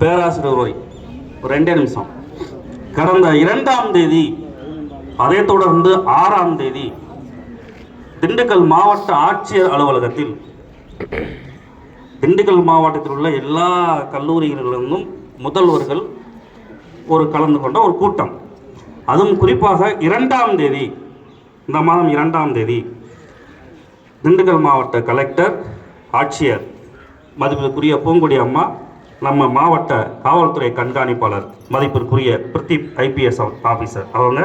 பேராசிரியர் உரை. ரெண்டே நிமிஷம். கடந்த இரண்டாம் தேதி அதை தொடர்ந்து ஆறாம் தேதி திண்டுக்கல் மாவட்ட ஆட்சியர் அலுவலகத்தில் திண்டுக்கல் மாவட்டத்தில் உள்ள எல்லா கல்லூரிகளிலிருந்தும் முதல்வர்கள் ஒரு கலந்து கொண்ட ஒரு கூட்டம். அதுவும் குறிப்பாக இரண்டாம் தேதி இந்த மாதம் இரண்டாம் தேதி திண்டுக்கல் மாவட்ட கலெக்டர் ஆட்சியர் மதிப்பிற்குரிய பூங்குடி அம்மா நம்ம மாவட்ட காவல்துறை கண்காணிப்பாளர் மதிப்பிற்குரிய பிரதீப் ஐபிஎஸ் ஆஃபீஸர் அவங்க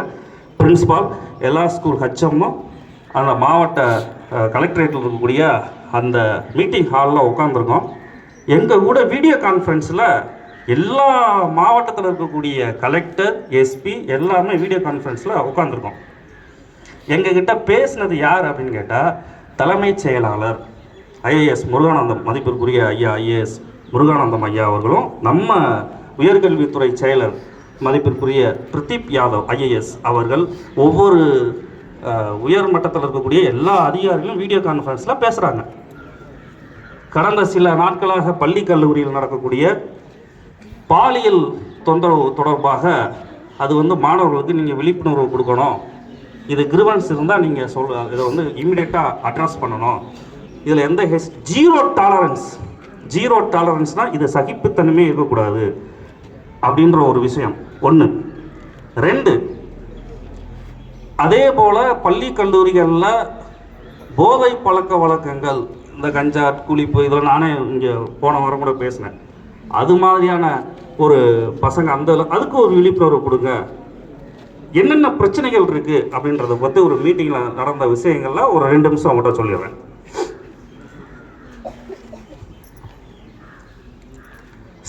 பிரின்ஸ்பால் எல்லா ஸ்கூல் ஹெச்எம்மும் அந்த மாவட்ட கலெக்டரேட்டில் இருக்கக்கூடிய அந்த மீட்டிங் ஹாலில் உட்காந்துருக்கோம் எங்கள் கூட வீடியோ கான்ஃபரன்ஸில் எல்லா மாவட்டத்தில் இருக்கக்கூடிய கலெக்டர் எஸ்பி எல்லாமே வீடியோ கான்ஃபரன்ஸில் உட்காந்துருக்கோம் எங்ககிட்ட பேசினது யார் அப்படின்னு கேட்டால் தலைமைச் செயலாளர் ஐஏஎஸ் முருகானந்தம் மதிப்பிற்குரிய ஐயா ஐஏஎஸ் முருகானந்தம் ஐயா அவர்களும் நம்ம உயர்கல்வித்துறை செயலர் மதிப்பிற்குரிய பிரதீப் யாதவ் ஐஏஎஸ் அவர்கள் ஒவ்வொரு உயர் மட்டத்தில் இருக்கக்கூடிய எல்லா அதிகாரிகளும் வீடியோ கான்ஃபரன்ஸில் பேசுகிறாங்க கடந்த சில நாட்களாக பள்ளி கல்லூரியில் நடக்கக்கூடிய பாலியல் தொந்தரவு தொடர்பாக அது வந்து மாணவர்களுக்கு நீங்கள் விழிப்புணர்வு கொடுக்கணும். இது கிரிவன்ஸ் இருந்தால் நீங்கள் சொல் இதை வந்து இம்மிடியட்டாக அட்ரஸ் பண்ணணும். இதில் எந்த ஹெஸ் ஜீரோ டாலரன்ஸ் ஜீரோ டாலரன்ஸ்னால் இது சகிப்புத்தன்மையே இருக்கக்கூடாது அப்படின்ற ஒரு விஷயம். ஒன்று ரெண்டு அதே போல் பள்ளி கல்லூரிகளில் போதை பழக்க வழக்கங்கள் இந்த கஞ்சா குளிப்பு இதெல்லாம் நானே இங்கே போன வாரம் கூட பேசினேன். அது மாதிரியான ஒரு பசங்க அந்த அதுக்கு ஒரு விழிப்புணர்வு கொடுங்க. என்னென்ன பிரச்சனைகள் இருக்குது அப்படின்றத பற்றி ஒரு மீட்டிங்கில் நடந்த விஷயங்களில் ஒரு ரெண்டு நிமிஷம் அவங்கள்ட்ட சொல்லிடுறேன்.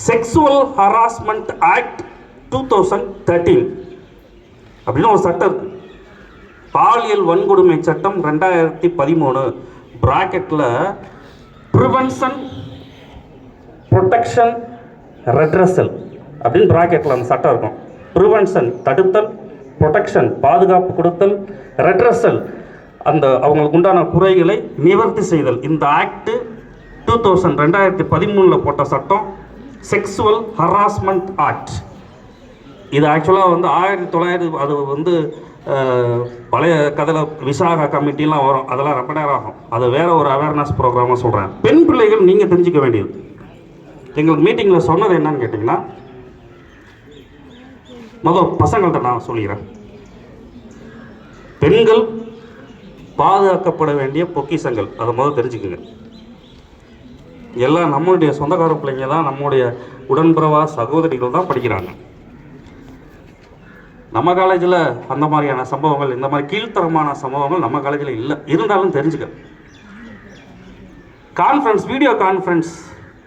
Sexual harassment act two thousand thirteen அப்படின்னு ஒரு சட்டம் இருக்கு. பாலியல் வன்கொடுமை சட்டம் ரெண்டாயிரத்தி பதிமூணு ப்ராக்கெட்டில் ப்ரிவென்ஷன் ப்ரொடெக்ஷன் ரெட்ரஸல் அப்படின்னு ப்ராக்கெட்டில் அந்த சட்டம் இருக்கும். ப்ரிவென்ஷன் தடுத்தல் ப்ரொடெக்ஷன் பாதுகாப்பு கொடுத்தல் ரெட்ரஸல் அந்த அவங்களுக்கு உண்டான குறைகளை நிவர்த்தி செய்தல். இந்த ஆக்டு டூ தௌசண்ட் ரெண்டாயிரத்தி பதிமூணில் போட்ட சட்டம். செக்ஸுவல் ஹராஸ்மெண்ட் ஆக்ட் இது ஆக்சுவலாக வந்து ஆயிரத்தி தொள்ளாயிரத்தி அது வந்து பழைய கதையில் விசாகா கமிட்டிலாம் வரும். அதெல்லாம் ரொம்ப நேரம் ஆகும். அது வேற ஒரு அவேர்னஸ் ப்ரோக்ராமாக சொல்கிறேன் பெண் பிள்ளைகள் நீங்கள் தெரிஞ்சிக்க வேண்டியது. எங்களுக்கு மீட்டிங்கில் சொன்னது என்னன்னு கேட்டிங்கன்னா முதல் பசங்கள்கிட்ட நான் சொல்லிக்கிறேன். பெண்கள் பாதுகாக்கப்பட வேண்டிய பொக்கிஷங்கள். அதை முதல் தெரிஞ்சுக்குங்க. எல்லாம் நம்மளுடைய சொந்தக்கார பிள்ளைங்க தான் நம்முடைய உடன்பிறவா சகோதரிகள் தான் படிக்கிறாங்க. நம்ம காலேஜில் அந்த மாதிரியான சம்பவங்கள் இந்த மாதிரி கீழ்த்தரமான சம்பவங்கள் நம்ம காலேஜில் இல்லை. இருந்தாலும் தெரிஞ்சுக்க. கான்ஃபரன்ஸ் வீடியோ கான்ஃபரன்ஸ்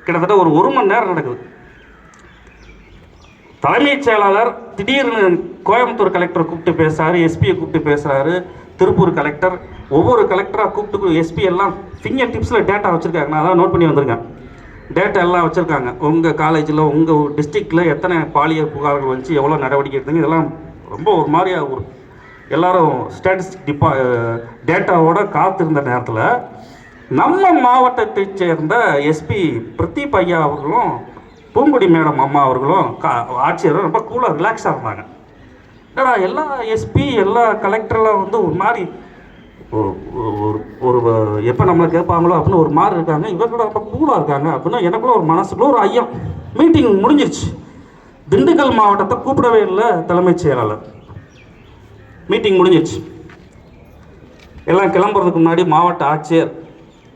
கிட்டத்தட்ட ஒரு ஒரு மணி நேரம் நடக்குது. தலைமைச் செயலாளர் திடீர்னு கோயம்புத்தூர் கலெக்டர் கூப்பிட்டு பேசுகிறாரு எஸ்பியை கூப்பிட்டு பேசுகிறாரு திருப்பூர் கலெக்டர். ஒவ்வொரு கலெக்டராக கூப்பிட்டு எஸ்பி எல்லாம் ஃபிங்கர் டிப்ஸில் டேட்டா வச்சுருக்காங்க. நான் அதான் நோட் பண்ணி வந்திருக்கேன். டேட்டா எல்லாம் வச்சுருக்காங்க. உங்கள் காலேஜில் உங்கள் டிஸ்ட்ரிக்டில் எத்தனை பாலியல் புகார்கள் வந்துச்சு எவ்வளோ நடவடிக்கை எடுத்துங்க இதெல்லாம் ரொம்ப ஒரு மாதிரியாக ஒரு எல்லாரும் ஸ்டாட்டிஸ்டிக் டிப்பா டேட்டாவோட காத்திருந்த நேரத்தில் நம்ம மாவட்டத்தை சேர்ந்த எஸ்பி பிரதீப் ஐயா அவர்களும் பூங்குடி மேடம் அம்மா அவர்களும் கா ஆட்சியரும் ரொம்ப கூலாக ரிலாக்ஸாக இருந்தாங்க. என்னடா எல்லா எஸ்பி எல்லா கலெக்டர்லாம் வந்து ஒரு மாதிரி ஒரு ஒரு- ஒரு எப்போ நம்மளை கேட்பாங்களோ அப்படின்னு ஒரு மாதிரி இருக்காங்க. இவங்க ரொம்ப கூலாக இருக்காங்க அப்படின்னா எனக்குள்ள ஒரு மனசுக்குள்ள ஒரு ஐயம். மீட்டிங் முடிஞ்சிருச்சு. திண்டுக்கல் மாவட்டத்தை கூப்பிடவே இல்லை தலைமைச் செயலாளர். மீட்டிங் முடிஞ்சிருச்சு. எல்லாம் கிளம்புறதுக்கு முன்னாடி மாவட்ட ஆட்சியர்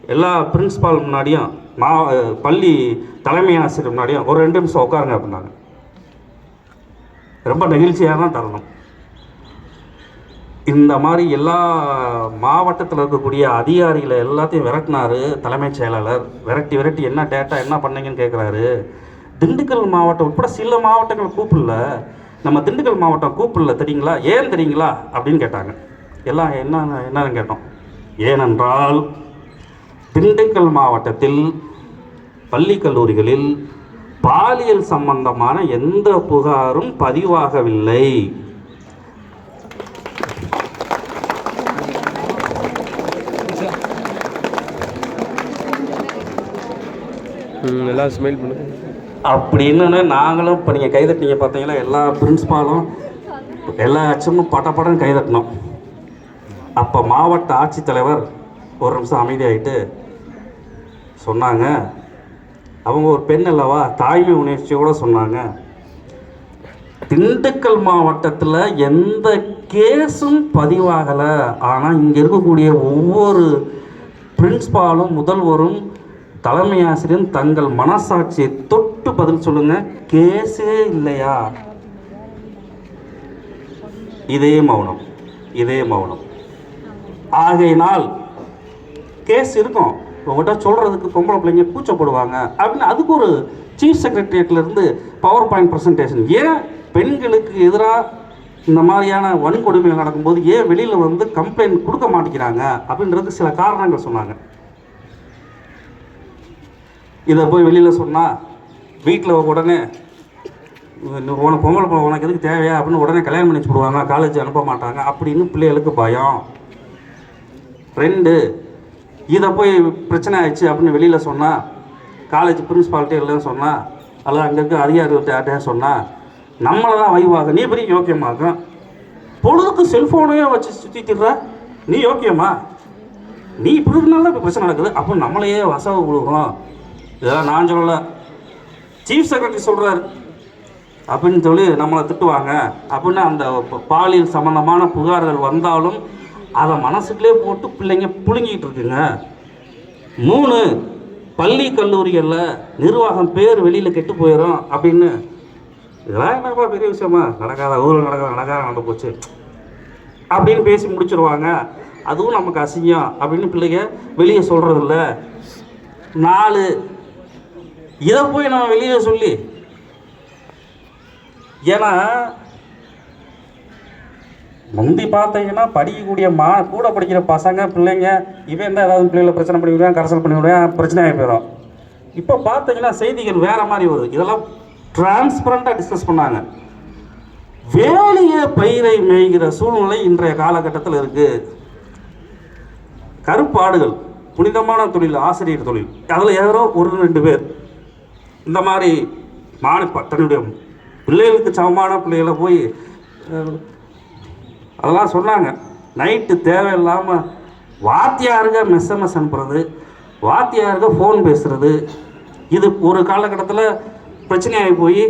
எல்லா பிரின்சிபால் முன்னாடியும் மா பள்ளி தலைமை ஆசிரியர் முன்னாடியும் ஒரு ரெண்டு நிமிஷம் உட்காருங்க அப்படின்னாங்க. ரொம்ப நெகிழ்ச்சியான தருணம். இந்த மாதிரி எல்லா மாவட்டத்தில் இருக்கக்கூடிய அதிகாரிகளை எல்லாத்தையும் விரட்டினார் தலைமைச் செயலாளர். விரட்டி விரட்டி என்ன டேட்டா என்ன பண்ணீங்கன்னு கேட்குறாரு திண்டுக்கல் மாவட்டம் உட்பட சில மாவட்டங்கள் கூப்பிடல. நம்ம திண்டுக்கல் மாவட்டம் கூப்பிடல தெரியுங்களா? ஏன் தெரியுங்களா? அப்படின்னு கேட்டாங்க. எல்லாம் என்ன என்னன்னு கேட்டோம். ஏனென்றால் திண்டுக்கல் மாவட்டத்தில் பள்ளி கல்லூரிகளில் பாலியல் சம்பந்தமான எந்த புகாரும் பதிவாகவில்லை. எல்லாம் ஸ்மைல் பண்ணுங்க. அப்படின்னு நாங்களும் இப்போ நீங்கள் கைதட்டிங்க பார்த்தீங்களா எல்லா பிரின்ஸ்பாலும் எல்லா ஹெச்எம்மும் பட்ட படம் கைதட்டினோம் அப்போ மாவட்ட ஆட்சித்தலைவர் ஒரு நிமிஷம் அமைதியாயிட்டு சொன்னாங்க அவங்க ஒரு பெண் அல்லவா? தாய்மை உணர்ச்சியோட சொன்னாங்க. திண்டுக்கல் மாவட்டத்தில் எந்த கேஸும் பதிவாகலை. ஆனால் இங்கே இருக்கக்கூடிய ஒவ்வொரு பிரின்ஸ்பாலும் முதல்வரும் தலைமை ஆசிரியரும் தங்கள் மனசாட்சியை தொட்டு பதில் சொல்லுங்க. கேஸே இல்லையா? இதே மௌனம். இதே மௌனம். ஆகையினால் கேஸ் இருக்கும். உங்கள்கிட்ட சொல்கிறதுக்கு பொம்பளை பிள்ளைங்க கூச்சப்படுவாங்க. அப்படின்னு அதுக்கு ஒரு சீஃப் செக்ரட்டரியேட்லேருந்து பவர் பாயிண்ட் ப்ரெசன்டேஷன் ஏன் பெண்களுக்கு எதிராக இந்த மாதிரியான வன்கொடுமைகள் நடக்கும்போது ஏன் வெளியில் வந்து கம்ப்ளைண்ட் கொடுக்க மாட்டேங்கிறாங்க? அப்படின்றது சில காரணங்கள் சொன்னாங்க. இதை போய் வெளியில் சொன்னால் வீட்டில் உடனே உனக்கு பொங்கல் பழம் உனக்கு எதுக்கு தேவையா? அப்படின்னு உடனே கல்யாணம் பண்ணி வச்சுடுவாங்க காலேஜ் அனுப்ப மாட்டாங்க. அப்படின்னு பிள்ளைகளுக்கு பயம். ரெண்டு இதை போய் பிரச்சனை ஆயிடுச்சு அப்படின்னு வெளியில் சொன்னால் காலேஜ் பிரின்ஸ்பாலிட்டி இல்லைன்னு சொன்னால் அல்லது அங்கே இருக்க அதிகாரிகிட்ட சொன்னால் நம்மளை தான் வைவாக நீ பெரிய யோக்கியமாகும் பொழுதுக்கு செல்ஃபோனையே வச்சு சுற்றிட்டுற நீ யோக்கியமா? நீ இப்படி இருந்தாலும் இப்போ பிரச்சனை நடக்குது. அப்போ நம்மளையே வசவு கொடுக்குறோம் இதெல்லாம் நான் சொல்லலை. சீஃப் செக்ரட்டரி சொல்கிறார் அப்படின்னு சொல்லி நம்மளை திட்டுவாங்க. அப்படின்னு அந்த பாலியல் சம்மந்தமான புகார்கள் வந்தாலும் அதை மனசுக்குள்ளே போட்டு பிள்ளைங்க புழுங்கிட்டு இருக்குங்க. மூணு பள்ளி கல்லூரிகளில் நிர்வாகம் பேர் வெளியில் கெட்டு போயிடும் அப்படின்னு. இதெல்லாம் என்னப்பா பெரிய விஷயமா? நடக்காத ஊரில் நடக்காத நடக்காத நடந்து போச்சு. அப்படின்னு பேசி முடிச்சிருவாங்க. அதுவும் நமக்கு அசிங்கம் அப்படின்னு பிள்ளைங்க வெளியே சொல்கிறதில்ல நாலு இதை போய் நம்ம வெளியே சொல்லி. ஏன்னா முந்தி பார்த்தீங்கன்னா படிக்கக்கூடிய மா கூட படிக்கிற பசங்க பிள்ளைங்க இவன் தான் ஏதாவது பிள்ளைகளை பிரச்சனை பண்ணி விடுவேன் கரசல் பண்ணி விடுவேன் பிரச்சனை ஆகி போயிடும். இப்போ பார்த்தீங்கன்னா செய்திகள் வேற மாதிரி வருது. இதெல்லாம் டிரான்ஸ்பரண்டாக டிஸ்கஸ் பண்ணாங்க. வேலையை பயிரை மேய்கிற சூழ்நிலை இன்றைய காலகட்டத்தில் இருக்கு. கருப்பாடுகள் புனிதமான தொழில் ஆசிரியர் தொழில். அதில் யாரோ ஒரு ரெண்டு பேர். இந்த மாதிரி மாணி தன்னுடைய பிள்ளைகளுக்கு சமமான பிள்ளைகளை போய் அதெல்லாம் சொன்னாங்க. நைட்டு தேவையில்லாமல் வாத்தியாருங்க மெஸ்எம்எஸ் அனுப்புறது வாத்தியாருங்க ஃபோன் பேசுறது. இது ஒரு காலகட்டத்தில் பிரச்சனையாகி போய்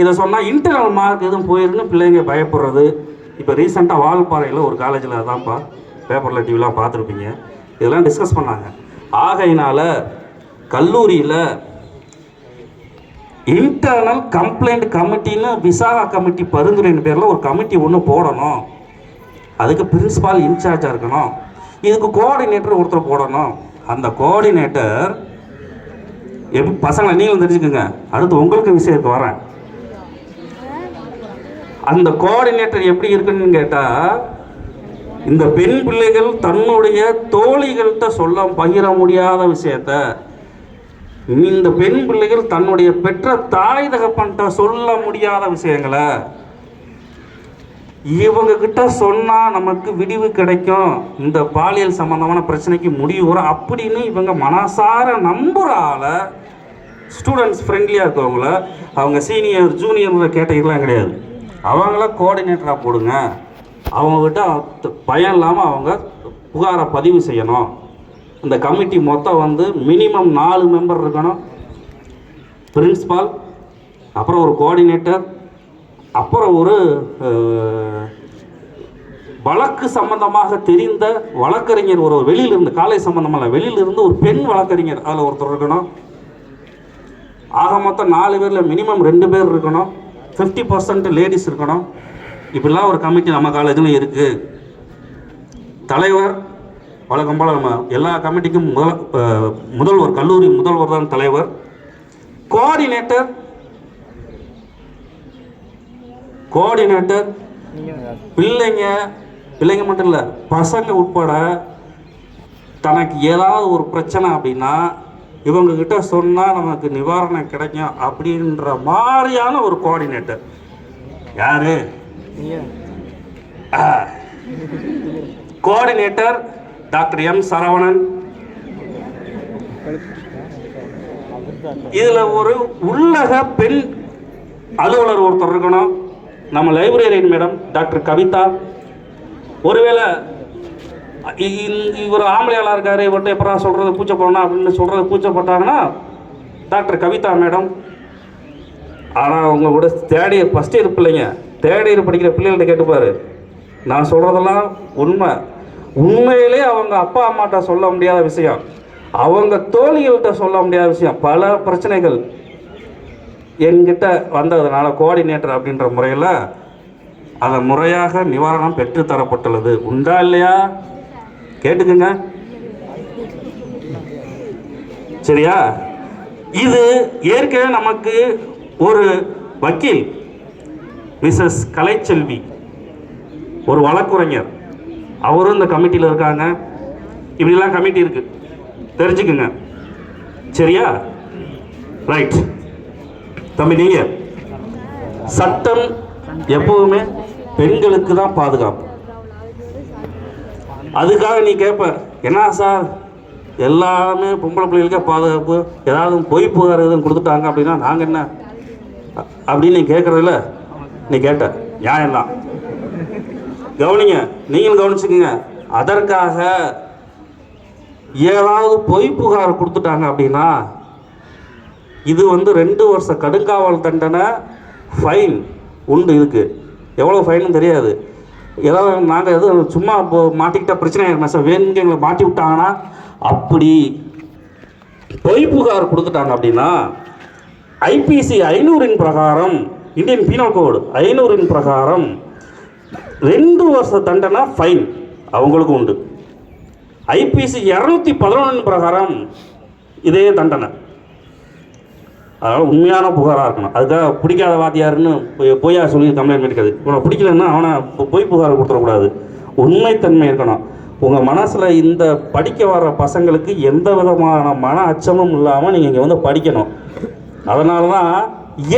இதை சொன்னால் இன்டர்னல் மார்க் எதுவும் போயிருன்னு பிள்ளைங்க பயப்படுறது. இப்போ ரீசெண்டாக வால்பாறையில் ஒரு காலேஜில் அதான்ப்பா பேப்பரில் டிவிலாம் பார்த்துருப்பீங்க. இதெல்லாம் டிஸ்கஸ் பண்ணாங்க. ஆகையினால் கல்லூரியில் இன்டர்னல் கம்ப்ளைண்ட் கமிட்டின்னு விசாகா கமிட்டி பரிந்துரைன்னு பேரில் ஒரு கமிட்டி ஒன்று போடணும். அதுக்கு பிரின்சிபால் இன்சார்ஜாக இருக்கணும். இதுக்கு கோஆர்டினேட்டர் ஒருத்தர் போடணும். அந்த கோஆர்டினேட்டர் எப்படி பசங்களை நீங்களும் தெரிஞ்சுக்கோங்க. அடுத்து உங்களுக்கு விஷயத்துக்கு வரேன். அந்த கோஆர்டினேட்டர் எப்படி இருக்குன்னு கேட்டால் இந்த பெண் பிள்ளைகள் தன்னுடைய தோழிகள்கிட்ட சொல்ல பகிர முடியாத விஷயத்த இந்த பெண் பிள்ளைகள் தன்னுடைய பெற்ற தாய் தகப்பன்கிட்ட சொல்ல முடியாத விஷயங்களை இவங்க கிட்ட சொன்னால் நமக்கு விடிவு கிடைக்கும். இந்த பாலியல் சம்பந்தமான பிரச்சனைக்கு முடிவு வரும். அப்படின்னு இவங்க மனசார நம்புறால. ஸ்டூடெண்ட்ஸ் ஃப்ரெண்ட்லியாக இருக்கவங்கள அவங்க சீனியர் ஜூனியர் கேட்டகரிலாம் கிடையாது. அவங்கள கோஆர்டினேட்டராக போடுங்க. அவங்கக்கிட்ட பயம் இல்லாமல் அவங்க புகாரை பதிவு செய்யணும். இந்த கமிட்டி மொத்தம் வந்து மினிமம் நாலு மெம்பர் இருக்கணும். பிரின்ஸ்பால் அப்புறம் ஒரு கோஆர்டினேட்டர் அப்புறம் ஒரு வழக்கு சம்பந்தமாக தெரிந்த வழக்கறிஞர் ஒரு வெளியிலிருந்து காலை சம்பந்தமல்ல வெளியிலிருந்து ஒரு பெண் வழக்கறிஞர் அதில் ஒருத்தர் இருக்கணும். ஆக மொத்தம் நாலு பேரில் மினிமம் ரெண்டு பேர் இருக்கணும். ஃபிஃப்டி பர்சன்ட் லேடிஸ் இருக்கணும். இப்படிலாம் ஒரு கமிட்டி நம்ம காலேஜில் இருக்குது தலைவர் வழக்கம் போல் நம்ம எல்லா கமிட்டிக்கும் முதல் முதல்வர் கல்லூரி முதல்வர் தான் தலைவர். கோஆர்டினேட்டர் கோஆர்டினேட்டர் பிள்ளைங்க பிள்ளைங்க மட்டும் இல்லை பசங்க உட்பட தனக்கு ஏதாவது ஒரு பிரச்சனை அப்படின்னா இவங்க கிட்ட சொன்னால் நமக்கு நிவாரணம் கிடைக்கும் அப்படின்ற மாதிரியான ஒரு கோஆர்டினேட்டர். யாரு? Coordinator doctor M Saravanan. இதில் ஒரு உள்ளக பெண் அலுவலர் ஒருத்தர் இருக்கணும். நம்ம லைப்ரரியன் மேடம் டாக்டர் கவிதா. ஒருவேளை இ- இவர் ஆம்பளையாளா இருக்காரு இவர்கிட்ட எப்படா சொல்கிறது கூச்சப்படணும் அப்படின்னு சொல்கிறது கூச்சப்பட்டாங்கன்னா டாக்டர் கவிதா மேடம். ஆனால் அவங்க தேர்ட் இயர் ஃபஸ்ட் இயர் பிள்ளைங்க தேர்ட் இயர் படிக்கிற பிள்ளைகள்கிட்ட கேட்டுப்பார். நான் சொல்கிறதெல்லாம் உண்மை. உண்மையிலே அவங்க அப்பா அம்மாட்ட சொல்ல முடியாத விஷயம். அவங்க தோழிகள்கிட்ட சொல்ல முடியாத விஷயம். பல பிரச்சனைகள். என்கிட்ட வந்ததுனால கோஆர்டினேட்டர் அப்படின்ற முறையில் அதை முறையாக நிவாரணம் பெற்றுத்தரப்பட்டுள்ளது. உண்டா இல்லையா? கேட்டுக்குங்க. சரியா? இது ஏற்கனவே நமக்கு ஒரு வக்கீல் மிஸ்ஸஸ் கலைச்செல்வி ஒரு வழக்குரைஞர். அவரும் இந்த கமிட்டியில் இருக்காங்க. இப்படிலாம் கமிட்டி இருக்கு. தெரிஞ்சுக்குங்க. சரியா? ரைட் தம்பி நீங்க சட்டம் எப்பவுமே பெண்களுக்கு தான் பாதுகாப்பு. அதுக்காக நீ கேட்ப என்ன சார்? எல்லாமே பொம்பளை பிள்ளைகளுக்கே பாதுகாப்பு. ஏதாவது பொய் புகார் எதுவும் கொடுத்துட்டாங்க அப்படின்னா நாங்கள் என்ன? அப்படின்னு நீ கேட்குறதில்ல நீ கேட்ட. நியாயம் தான். கவனிங்க நீங்களும் கவனிச்சுக்கோங்க. அதற்காக ஏதாவது பொய் புகார் கொடுத்துட்டாங்க அப்படின்னா இது வந்து ரெண்டு வருஷ கடுங்காவல் தண்டனை ஃபைன் உண்டு இதுக்கு. எவ்வளோ ஃபைன்னு தெரியாது. ஏதாவது நாங்கள் எதுவும் சும்மா இப்போ மாட்டிக்கிட்டால் பிரச்சனை ஆயிருமே சார். வேணுங்க எங்களை மாட்டி விட்டாங்கன்னா அப்படி பொய் புகார் கொடுத்துட்டாங்க அப்படின்னா ஐபிசி ஐநூறின் பிரகாரம் இந்தியன் பீனல் கோடு ஐநூறின் பிரகாரம் ரெண்டு வருஷ தண்டனை ஃபைன் அவங்களுக்கு உண்டு. ஐபிசி இரநூத்தி பதினொன்று பிரகாரம் இதே தண்டனை. அதனால் உண்மையான புகாராக இருக்கணும். அதுக்காக பிடிக்காத வாத்தியாருன்னு பொய்யா சொல்லி கம்ப்ளைண்ட் பண்ணிக்காது உனக்கு பிடிக்கலன்னா அவனை பொய் புகார் கொடுத்துடக்கூடாது. உண்மைத்தன்மை இருக்கணும். உங்கள் மனசில் இந்த படிக்க வர பசங்களுக்கு எந்த விதமான மன அச்சமும் இல்லாமல் நீங்கள் இங்கே வந்து படிக்கணும். அதனால தான்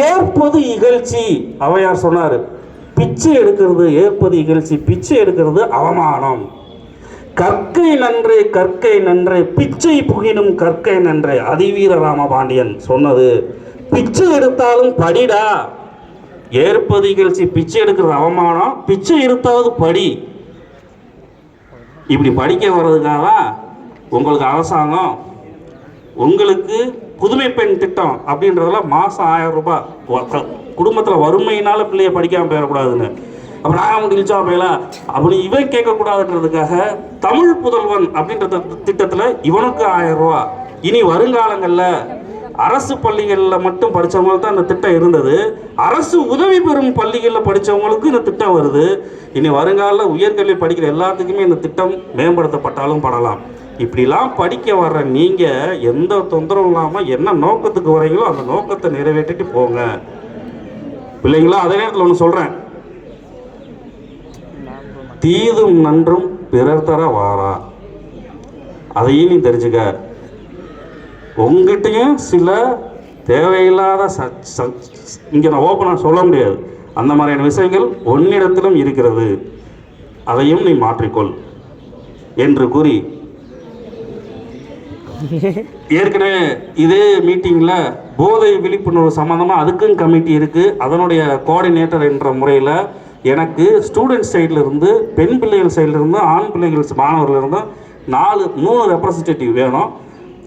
ஏற்பது இகழ்ச்சி. அவையார் சொன்னார். பிச்சை எடுக்கிறது ஏற்பது இகழ்ச்சி. பிச்சை எடுக்கிறது அவமானம். கற்கை நன்றே கற்கை நன்றே பிச்சை புகினும் கற்கை நன்றே அதிவீர ராமபாண்டியன் சொன்னது. பிச்சை எடுத்தாலும் படிடா. ஏற்பது நிகழ்ச்சி பிச்சை எடுக்கிற அவமானம் பிச்சை எடுத்தாவது படி. இப்படி படிக்க வர்றதுக்காக உங்களுக்கு அரசாங்கம் உங்களுக்கு புதுமை பெண் திட்டம் அப்படின்றதெல்லாம் மாதம் ஆயிரம் ரூபாய். குடும்பத்தில் வறுமையினால பிள்ளைய படிக்காமல் போயிடக்கூடாதுன்னு. அப்புறம் நான் அவங்க இழிச்சா போயலா அப்படி இவன் கேட்கக்கூடாதுன்றதுக்காக தமிழ் புதல்வன் அப்படின்ற திட்டத்தில் இவனுக்கு ஆயிரம் ரூபா. இனி வருங்காலங்களில் அரசு பள்ளிகளில் மட்டும் படித்தவங்களுக்கு தான் இந்த திட்டம் இருந்தது. அரசு உதவி பெறும் பள்ளிகளில் படித்தவங்களுக்கு இந்த திட்டம் வருது. இனி வருங்கால உயர்கல்வி படிக்கிற எல்லாத்துக்குமே இந்த திட்டம் மேம்படுத்தப்பட்டாலும் படலாம். இப்படிலாம் படிக்க வர்ற நீங்கள் எந்த தொந்தரவும் இல்லாமல் என்ன நோக்கத்துக்கு வரீங்களோ அந்த நோக்கத்தை நிறைவேற்றிட்டு போங்க. பிள்ளைங்களா அதே நேரத்தில் ஒன்று சொல்கிறேன் தீதும் நன்றும் பிறர் தர வாரா. அதையும் நீ தெரிஞ்சுக்க. உங்ககிட்டையும் சில தேவையில்லாத இங்கே நான் ஓப்பனாக சொல்ல முடியாது. அந்த மாதிரியான விஷயங்கள் உன்னிடத்திலும் இருக்கிறது. அதையும் நீ மாற்றிக்கொள் என்று கூறி. ஏற்கனவே இதே மீட்டிங்கில் போதை விழிப்புணர்வு சம்மந்தமாக அதுக்கும் கமிட்டி இருக்குது அதனுடைய கோஆர்டினேட்டர் என்ற முறையில் எனக்கு ஸ்டூடெண்ட் சைடில் இருந்து பெண் பிள்ளைகள் சைடில் இருந்து ஆண் பிள்ளைகள் மாணவர்கள் நாலு மூணு ரெப்ரசன்டேட்டிவ் வேணும்.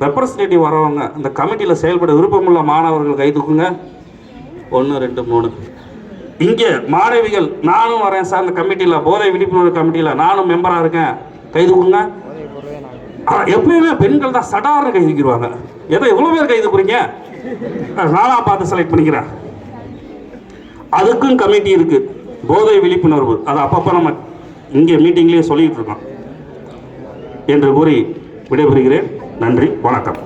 ரெப்ரசன்டேட்டிவ் வரவங்க இந்த கமிட்டியில் செயல்பட விருப்பமுள்ள மாணவர்கள் கைதுக்குங்க ஒன்று ரெண்டு மூணு. இங்கே மாணவிகள் நானும் வரேன் சார் அந்த கமிட்டியில் போதை விழிப்புணர்வு கமிட்டியில் நானும் மெம்பராக இருக்கேன். கைதுக்குங்க எப்பயுமே பெண்கள் தான் சடார்னு கை எதை எவ்வளோ பேர் கைது தூக்குறீங்க? நானாக பார்த்து செலக்ட் பண்ணிக்கிறேன். அதுக்கும் கமிட்டி இருக்குது போதை விழிப்புணர்வு அது அப்பப்போ நம்ம இங்கே மீட்டிங்லேயே சொல்லிக்கிட்டு இருக்கோம். என்று கூறி விடைபெறுகிறேன். நன்றி வணக்கம்.